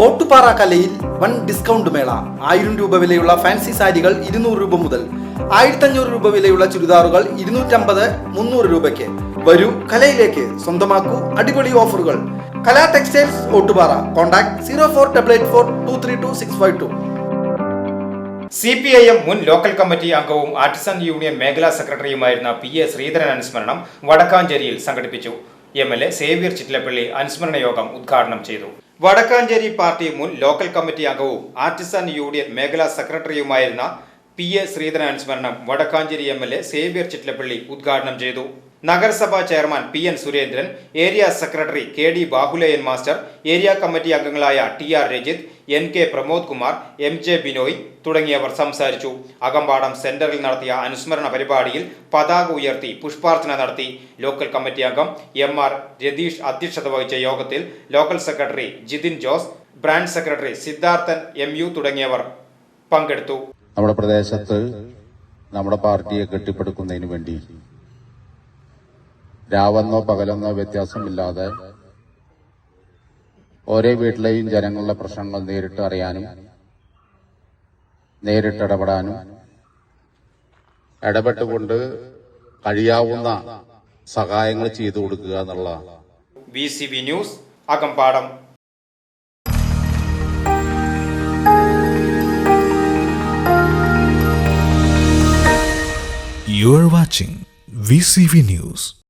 ഓട്ടുപാറ കലയിൽ one discount മേള. ആയിരം രൂപ വിലയുള്ള ഫാൻസി സാരികൾ ഇരുന്നൂറ് രൂപ മുതൽ ആയിരത്തഞ്ഞൂറ് രൂപ വിലയുള്ള ചുരിദാറുകൾ ഇരുന്നൂറ്റമ്പത് മുന്നൂറ് രൂപയ്ക്ക്. വരൂ കലയിലേക്ക്. സ്വന്തമാക്കൂ അടിപൊളി ഓഫറുകൾ. Kala textiles Ottupara. Contact zero four double eight four two three two six five two. C P I M മുൻ ലോക്കൽ കമ്മിറ്റി അംഗവും ആർട്ടിസൺ യൂണിയൻ മേഖലാ സെക്രട്ടറിയുമായിരുന്ന പി എ ശ്രീധരൻ അനുസ്മരണം വടക്കാഞ്ചേരിയിൽ സംഘടിപ്പിച്ചു. M L A Xavier Chittilappilly അനുസ്മരണ യോഗം ഉദ്ഘാടനം ചെയ്തു. വടക്കാഞ്ചേരി പാർട്ടി മുൻ ലോക്കൽ കമ്മിറ്റി അംഗവും ആർട്ടിസൺ യൂണിയൻ മേഖലാ സെക്രട്ടറിയുമായിരുന്ന പി എ ശ്രീധരൻ അനുസ്മരണം Vadakkanchery M L A Xavier Chittalappilly ഉദ്ഘാടനം ചെയ്തു. നഗരസഭാ chairman P N Surendran area secretary K D Bahulayan master area committee അംഗങ്ങളായ T R Rajith N K Pramod Kumar M J Binoy തുടങ്ങിയവർ സംസാരിച്ചു. അകമ്പാടം സെന്ററിൽ നടത്തിയ അനുസ്മരണ പരിപാടിയിൽ പതാക ഉയർത്തി പുഷ്പാർച്ചന നടത്തി. ലോക്കൽ കമ്മിറ്റി അംഗം എം ആർ രതീഷ് അധ്യക്ഷത വഹിച്ച യോഗത്തിൽ local secretary Jithin Jose branch secretary Siddharthan M U തുടങ്ങിയവർ പങ്കെടുത്തു. നമ്മുടെ പ്രദേശത്ത് നമ്മുടെ പാർട്ടിയെ കെട്ടിപ്പടുക്കുന്നതിന് വേണ്ടി രാവെന്നോ പകലെന്നോ വ്യത്യാസമില്ലാതെ ഓരോ വീട്ടിലെയും ജനങ്ങളുടെ പ്രശ്നങ്ങൾ നേരിട്ട് അറിയാനും നേരിട്ടിടപെടാനും ഇടപെട്ടുകൊണ്ട് കഴിയാവുന്ന സഹായങ്ങൾ ചെയ്തു കൊടുക്കുക എന്നുള്ള V C V news Akampadam You are watching VCV News.